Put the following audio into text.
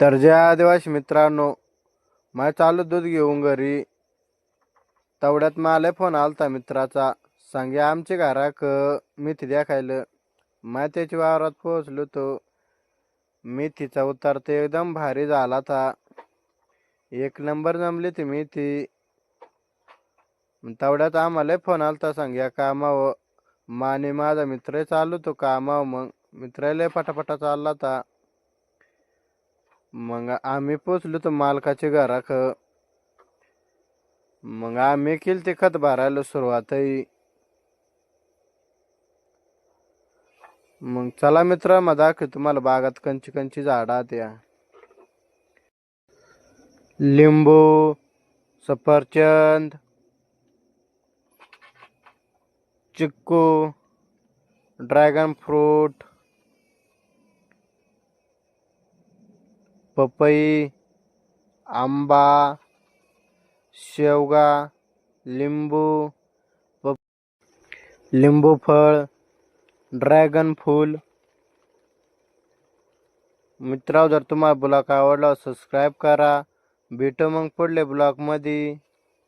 तर जय आदिवासी मित्रांनो माझ्या चालू दूध घेऊन घरी तेवढ्यात मला फोन आलता मित्राचा. सांगे आमच्या घराक मेथी द्याखायला मग त्याच्या वावरात पोहोचलो तो मेथीचा उतार ते एकदम भारी झाला था एक नंबर जमली ती मेथी. तेवढ्यात आम्हाला फोन आलता सांग्या कामावं माने माझा मित्र चालू तो कामावं मग. मित्राला पटापटा चालला था मग आम्ही पोचलो तर मालकाच्या घराक. मग आम्ही केली ते खत भरायला सुरुवातही. मग चला मित्र मग दाखव तुम्हाला बागात कंची कंची झाडा त्या लिंबू सफरचंद चिक्कू ड्रॅगन फ्रूट पपई आंबा शेवगा लिंबू प लिंबू फळ ड्रॅगन फूल. मित्रांनो जर तुम्हाला ब्लॉग आवडला सबस्क्राईब करा. भेटू मग पुढले ब्लॉगमध्ये.